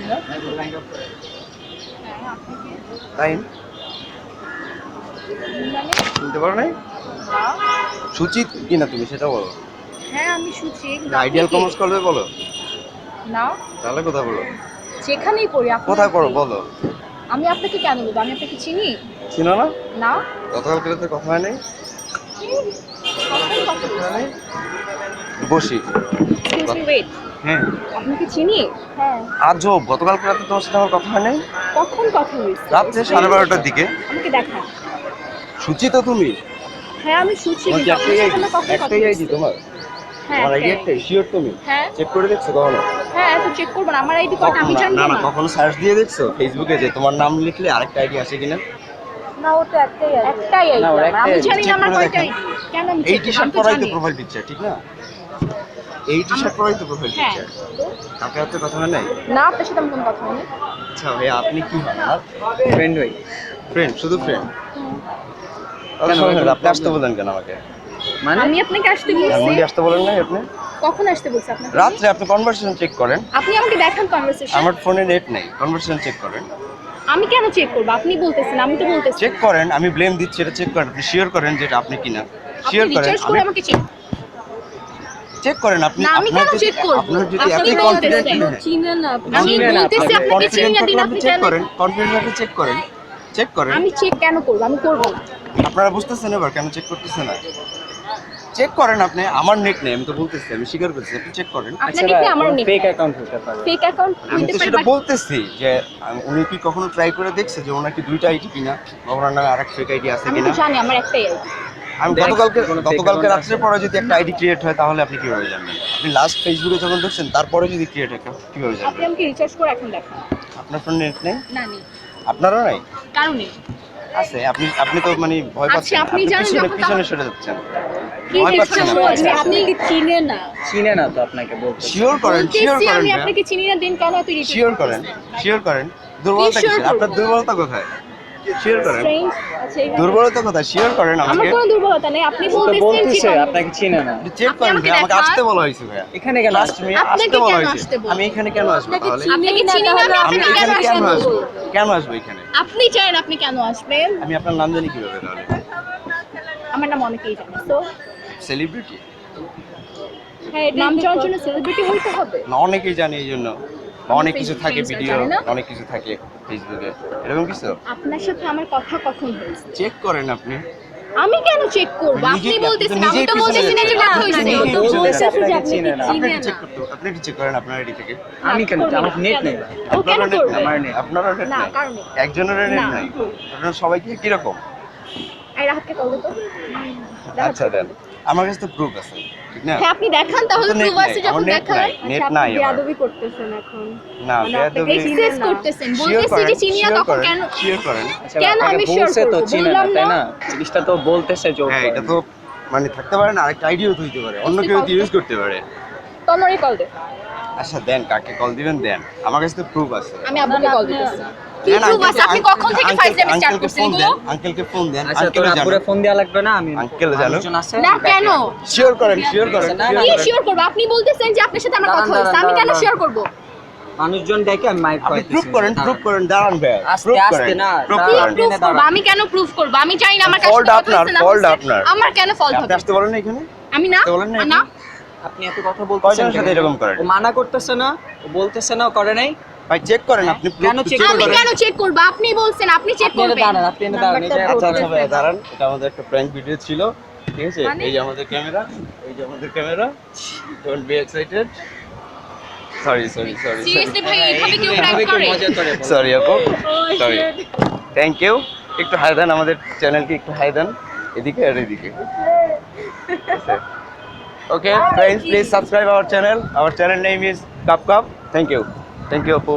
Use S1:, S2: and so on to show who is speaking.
S1: হ্যাঁ
S2: তাই শুনতে পারো নাই?
S1: না।
S2: সুচিত কিনা তুমি সেটা বলো।
S1: হ্যাঁ আমি কিন্তু
S2: আইডিয়াল কমার্স কলেজে বলো।
S1: না
S2: তাহলে কোথায় বলো।
S1: যেখানেই পড়ি আপনি
S2: কোথায়? পড়ো বলো।
S1: আমি আপনাকে কেন বলব? আমি আপনাকে চিনি?
S2: চিনো না?
S1: না।
S2: গতকালকে তো কথা হয় নাই?
S1: কথা বলছি?
S2: বসি. হ্যাঁ
S1: আপনাকে চিনি? হ্যাঁ।
S2: আজব গতকালকে রাতে তোমার সাথে আমার কথা হয় নাই?
S1: কখন কথা হয়েছে?
S2: রাত্রে সাড়ে বারোটার দিকে।
S1: আমাকে দেখান।
S2: সুচি তো তুমি?
S1: হ্যাঁ আমি আপনার
S2: একটাই আইডি
S1: আমার
S2: একটাই আইডি তোমার?
S1: হ্যাঁ
S2: আইডি
S1: একটাই।
S2: একটাই শিওর তুমি?
S1: হ্যাঁ।
S2: চেক করে দেখছ কখনো?
S1: হ্যাঁ তো চেক করবেন আমার আইডি আমি
S2: কখনো- না না
S1: না।
S2: কখনো সার্চ দিয়ে দেখছ? ফেসবুকে যে তোমার নাম লিখলে আরেকটা আইডি আসে কিনা?
S1: না ওটা একটাই একটাই আইডি
S2: না, ওর
S1: আমি জানি না আমার কয়টা আইডি কেন আমি
S2: এই
S1: টি-শার্ট
S2: পরাই তো
S1: জানি।
S2: প্রোফাইল পিকচার ঠিক না? এই টি শার্ট পরাই তো প্রোফাইল
S1: হ্যাঁ।
S2: পিকচার
S1: তো?
S2: কথা হয় নাই?
S1: না আপনার সাথে আমি কথা হয়নি।
S2: আচ্ছা ভাই আপনি কি হন
S3: ফ্রেন্ড ভাই।
S2: ফ্রেন্ড শুধু ফ্রেন্ড আপনি আসতে বলেন কেন আমাকে?
S3: মানে?
S1: আমি আপনাকে আসতে বলছি।
S2: আসতে বলেন না আপনি?
S1: কখন আসতে বলছি আপনাকে?
S2: রাত্রে আপনি কনভারসেশন চেক করেন।
S1: আপনি আমাকে দেখান কনভারসেশন
S2: আমার ফোনে নেট নেই কনভারসেশন চেক করেন।
S1: আমি কেন চেক করব? আপনি বলতেছেন আমি তো বলতেছি।
S2: চেক করেন আমি ব্লেম দিচ্ছি এটা চেক করেন। আপনি শিওর করেন যেটা আপনি কিনা।
S1: আপনি
S2: শিওর করেন
S1: আমাকে চেক
S2: চেক করেন আপনি
S1: আমি
S2: আপনার
S1: কেন
S2: যদি-
S1: check করব?
S2: আপনার যদি
S1: আপনি
S2: কনফিডেন্ট
S1: চিনেন না
S3: আপনি।
S1: আমি বলতেছি
S3: আপনি।
S1: আপনাকে চিনি না দিন আপনি
S2: চেক করেন কনফিডেন্ট আপনি চেক করেন চেক করেন।
S1: আমি চেক কেন করব? আমি করব। না
S2: আপনারা বুঝতেছেন এবার কেন চেক করতেছে না? চেক করেন আপনি আমার নেট নেই আমি তো বলতেছি আমি স্বীকার করছি আপনি চেক করেন।
S1: আপনাকে কি আমার নেই।
S3: ফেক অ্যাকাউন্ট হতে পারে।
S1: ফেক অ্যাকাউন্ট
S2: আমি তো সেটা বলতেছি যে উনি কি কখনো ট্রাই করে দেখছে যে ওনার কি দুইটা আইডি কিনা বা ওনার নামে আরেক ফেক আইডি আছে কিনা?
S1: তো জানি আমার একটাই আইডি
S2: আমি গতকালকে গতকালকে রাত্রে পরে যদি একটা আইডি ক্রিয়েট হয় তাহলে আপনি কীভাবে জানবেন? আপনি লাস্ট ফেসবুকে যখন দেখছেন তারপরে যদি ক্রিয়েট হয় কীভাবে
S1: আপনি আমাকে রিচার্জ করে এখন দেখান।
S2: আপনার ফোন নেট নেই?
S1: না নেই।
S2: আপনারও নাই?
S1: কারণে
S2: আছে আপনি আপনি তো মানে ভয়
S1: আচ্ছা,
S2: পাচ্ছেন
S1: আপনি
S2: আপনি
S1: জানেন
S2: পিছনে পিছনে সরে যাচ্ছেন। ভয় পাচ্ছেন আপনি।
S1: কি চিনেন না?
S3: চিনে না তো আপনাকে বলতে।
S2: শিওর করেন শিওর করেন
S1: আমি আপনাকে চিনি না দিন কেন এত
S2: শিওর করেন শিওর করেন। দুর্বলতা আপনার দুর্বলতা কোথায়? শিওর করেন।
S1: আচ্ছা
S2: দুর্বলতা কোথায়? শিওর করেন
S1: আমার কোনো দুর্বলতা নেই আপনি বলতেছেন
S3: বলতেছে আপনাকে চিনে না।
S2: চেক করেন ভাই, আমাকে আসতে বলা হয়েছে ভাইয়া
S3: এখানে কেন
S2: লাস্ট মিনিট
S1: আপনাকে
S2: বলা
S1: কেন
S2: হয়েছে।
S1: আসতে বলব?
S2: আমি এখানে কেন আসব তাহলে?
S1: আপনাকে চিনি না আমি
S2: আমি
S1: আপনাকে কেন
S2: এখানে কেন
S1: আসতে
S2: আসব?
S1: বলব?
S2: কেন আসব এখানে?
S1: আপনি চান আপনি কেন আসবেন?
S2: আমি আপনার নাম জানি কীভাবে তাহলে?
S1: আমার নাম অনেকেই জানে তো
S2: সেলিব্রিটি
S1: হ্যাঁ নাম জানার জন্য সেলিব্রিটি হইতে হবে।
S2: না অনেকেই জানে এই জন্য। অনেক কিছু থাকে ভিডিও অনেক কিছু থাকে ফেসবুকে এরকম কিছু?
S1: আপনার সাথে আমার কথা কখন হয়েছে?
S2: চেক করেন আপনি।
S1: আমি কেন চেক করব?
S2: নিজে-
S1: আপনি বলতেছেন আমি
S2: নিজেই
S1: তো বলতেছি না যে কথা
S2: আপনি তো
S1: বলতেছি যে
S3: আপনি
S1: আপনি
S3: চিনেন না।
S2: আপনি
S1: চিনেন
S2: চেক করতে আপনি একটু চেক করেন আপনার আইডি থেকে।
S3: আমি কেন আমার নেট নেই।
S1: আপনার
S2: নাই।
S3: আমার নেই।
S2: আপনারও net
S1: না কারণ নেই।
S2: একজনের net
S1: না।
S2: নাই। আপনারা সবাইকে কীরকম?
S1: এই রাহাতকে কল দিত
S2: আচ্ছা দেন। আমার কাছে তো প্রুফ আছে ঠিক না?
S1: হ্যাঁ আপনি দেখান তাহলে প্রুফ আছে
S2: নাই,
S1: যখন দেখান
S2: নাই, net নাই।
S4: বেয়াদবি করতেছেন এখন।
S2: না
S4: মানে আপনাকে
S2: বেয়াদবি
S1: এক্সেস করতেছেন। বলতেছি যে তখন কেন
S2: শিওর করেন।
S3: আচ্ছা,
S1: কেন আমি sure
S3: বলছে তো? না তাই
S1: না?
S3: জিনিসটা তো বলতেছে জোর
S2: হ্যাঁ এটা তো মানে থাকতে পারে না আরেকটা আইডিয়াও তো হইতে পারে। অন্য কেউ ইউজ করতে পারে।
S1: কল দে।
S2: আচ্ছা দেন কাকে কল দিবেন দেন। আমার কাছে তো প্রুফ আছে।
S1: আমি আব্বুকে কল দিতেছি। কি প্রুফ আছে? আপনি কখন থেকে ফাইজলামি স্টার্ট করছেন এগুলো?
S2: আঙ্কেলকে ফোন দেন
S3: আচ্ছা
S2: আঙ্কেল
S3: আপুরে ফোন দেওয়া লাগবে না? আমি
S2: আঙ্কেল জানো?
S1: না কেন?
S2: শিওর করেন শিওর করেন
S1: কি শিওর করব। আপনি বলতেছেন যে আপনার সাথে আমার কথা হয়েছে। আমি কেন
S3: দাঁড়ান।
S1: শেয়ার
S3: মানুষজন দেখে আমি মাইক
S2: আপনি প্রুফ করেন প্রুফ করেন দাঁড়ান ভাই প্রুফ করেন।
S3: না,
S2: প্রুফ
S1: কি
S3: দাঁড়ান।
S2: করেন।
S1: প্রুফ
S3: দাঁড়ান।
S1: করব আমি কেন প্রুফ করব? আমি চাই না আমার কাছে
S2: আপনার।
S1: আমার কেন ফল্ট হবে?
S2: আসতে পারেন না এখানে?
S1: আমি না
S2: বলেন না
S1: না।
S3: আপনি এত কথা বলতেছেন
S2: সাথে এরকম করেন?
S3: ও মানা করতেছে না ও বলতেছে না করে নাই।
S2: ভাই চেক করেন আপনি
S1: আমি কেন চেক করব? আপনি বলছেন আপনি চেক করবেন।
S3: দাঁড়ান আপনি এটা দাঁড়ান এই যে
S2: আচ্ছা আচ্ছা ভাই দাঁড়ান। এটা আমাদের একটা প্র্যাঙ্ক ভিডিও ছিল ঠিক আছে?
S1: মানে?
S2: এই যে আমাদের ক্যামেরা এই যে আমাদের camera don't be excited sorry sorry sorry
S1: seriously ভাই এইভাবে কেউ প্র্যাঙ্ক
S3: করে?
S2: সরি আপু। সরি থ্যাংক ইউ একটু হাই দেন আমাদের চ্যানেলকে একটু হাই দেন। এদিকে আর এদিকে। Okay friends please subscribe our channel our channel name is cup cup thank you thank you আপু